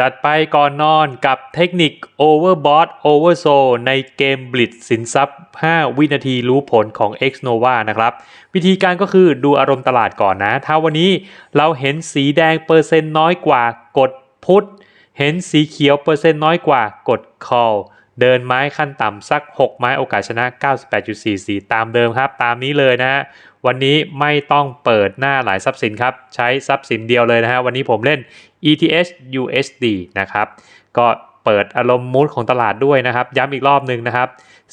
จัดไปก่อนนอนกับเทคนิค Overbought Oversold ในเกมบลิดสินทรัพย์ 5 วินาทีรู้ผลของ Xnova นะครับ วิธีการก็คือดูอารมณ์ตลาดก่อนนะ ถ้าวันนี้เราเห็นสีแดงเปอร์เซ็นต์น้อยกว่ากดพุทเห็นสีเขียวเปอร์เซ็นต์น้อยกว่ากด call เดินไม้ขั้นต่ำสัก 6 ไม้โอกาสชนะ 98.44 ตามเดิมครับ ตามนี้เลยนะฮะวันนี้ไม่ต้องเปิดหน้าหลายทรัพย์สินครับ ใช้ทรัพย์สินเดียวเลยนะฮะวันนี้ผมเล่น ETH USD นะครับ ก็เปิดอารมณ์มูดของตลาดด้วยนะครับ ย้ำอีกรอบหนึ่งนะครับ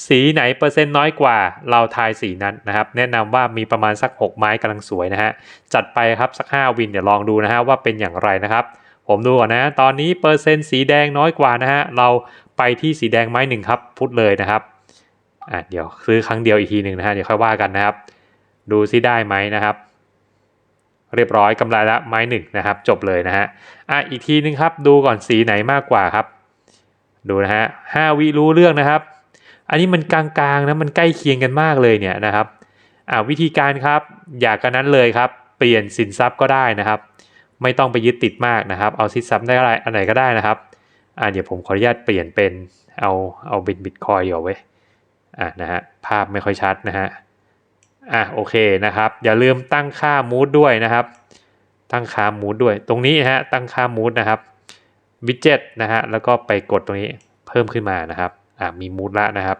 สีไหนเปอร์เซ็นต์น้อยกว่า เราทายสีนั้นนะครับ แนะนำว่ามีประมาณสัก 6 ไม้กำลังสวยนะฮะจัดไปครับสัก 5 วินเดี๋ยวลองดูนะฮะว่าเป็นอย่างไรนะครับ ผมดูก่อนนะ ตอนนี้เปอร์เซ็นต์สีแดงน้อยกว่านะฮะ เราไปที่สีแดงไม้หนึ่งครับ พุทเลยนะครับ อะเดี๋ยวซื้อครั้งเดียวอีกทีหนึ่งนะฮะ เดี๋ยวค่อยว่ากันนะครับ ดูซิได้ไหมนะครับ เรียบร้อยกำไรละไม้หนึ่งนะครับ จบเลยนะฮะ อะอีกทีนึงครับ ดูก่อนสีไหนมากกว่าครับ ดูนะฮะห้าวิรู้เรื่องนะครับ อันนี้มันกลางๆนะ มันใกล้เคียงกันมากเลยเนี่ยนะครับ อ่าวิธีการครับ อยากกันนั้นเลยครับ เปลี่ยนสินทรัพย์ก็ได้นะครับ ไม่ต้องไปยึดติดมากนะครับ เอาสิทรัพย์ได้อะไรอันไหนก็ได้นะครับอ่าเดี๋ยวผมขออนุญาตเปลี่ยนเป็นเอาเอาเป็นบิตคอยเดี๋ยวไว้อ่านะฮะภาพไม่ค่อยชัดนะฮะอะโอเคนะครับ อย่าลืมตั้งค่ามูดด้วยนะครับ ตั้งค่ามูดด้วย ตรงนี้ฮะตั้งค่ามูดนะครับวิดเจ็ตนะฮะแล้วก็ไปกดตรงนี้เพิ่มขึ้นมานะครับอ่ามีมูดละนะครับ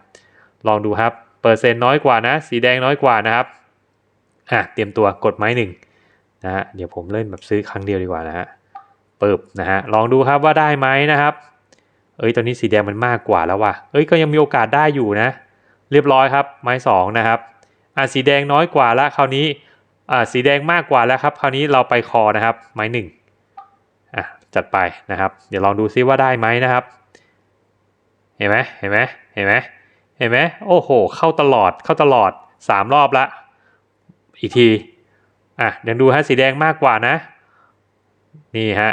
ลองดูครับเปอร์เซ็นต์น้อยกว่านะ สีแดงน้อยกว่านะครับอะเตรียมตัวกดไม้หนึ่ง นะฮะเดี๋ยวผมเล่นแบบซื้อครั้งเดียวดีกว่านะฮะเปิบนะฮะลองดูครับว่าได้ไหมนะครับ เอ้ยตอนนี้สีแดงมันมากกว่าแล้วว่ะเอ้ยก็ยังมีโอกาสได้อยู่นะ เรียบร้อยครับ ไม้สองนะครับอะสีแดงน้อยกว่าแล้วคราวนี้อ่าสีแดงมากกว่าแล้วครับ คราวนี้เราไปคอนะครับ ไม้หนึ่งอะจัดไปนะครับ เดี๋ยวลองดูซิว่าได้ไหมนะครับ เห็นไหมเห็นไหมเห็นไหมเห็นไหมโอ้โห เข้าตลอดเข้าตลอดสามรอบละอีกที อะเดี๋ยวดูฮะสีแดงมากกว่านะ นี่ฮะ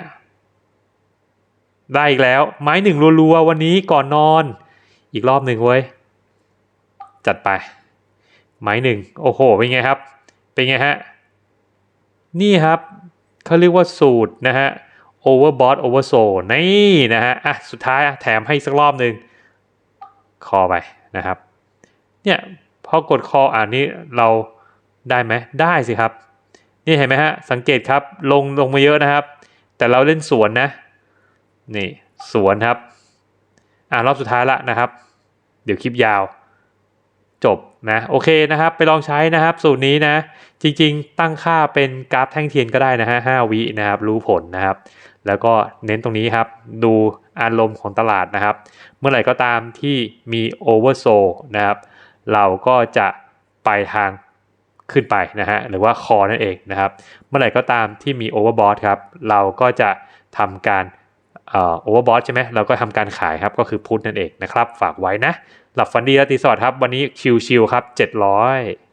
ได้อีกแล้ว ไม้หนึ่งรัวๆวันนี้ก่อนนอน อีกรอบหนึ่งเว้ย จัดไป ไม้หนึ่งโอ้โห เป็นไงครับ เป็นไงฮะ นี่ครับเขาเรียกว่าสูตรนะฮะ overbought oversold นี่นะฮะ อะ สุดท้ายแถมให้สักรอบหนึ่งคอไปนะครับ เนี่ยพอกดคออ่านนี้เราได้ไหมได้สิครับ นี่เห็นไหมฮะ สังเกตครับ ลงลงมาเยอะนะครับ แต่เราเล่นสวนนะ นี่สวนครับ อ่ารอบสุดท้ายละนะครับ เดี๋ยวคลิปยาว จบนะโอเคนะครับ ไปลองใช้นะครับ สูตรนี้นะ จริงๆ ตั้งค่าเป็นกราฟแท่งเทียนก็ได้นะฮะ5วินะครับ รู้ผลนะครับ แล้วก็เน้นตรงนี้ครับ ดูอารมณ์ของตลาดนะครับ เมื่อไหร่ก็ตามที่มีโอเวอร์โซนะครับ เราก็จะไปทาง ขึ้นไปนะฮะหรือว่าคอนั่นเองนะครับ เมื่อไหร่ก็ตามที่มีโอเวอร์บอทครับเราก็จะทำการโอเวอร์บอทใช่ไหมเราก็ทำการขายครับก็คือพุทนั่นเองนะครับ ฝากไว้นะ หลับฝันดีและตีสวัสดิ์ครับ วันนี้ชิวๆครับ 700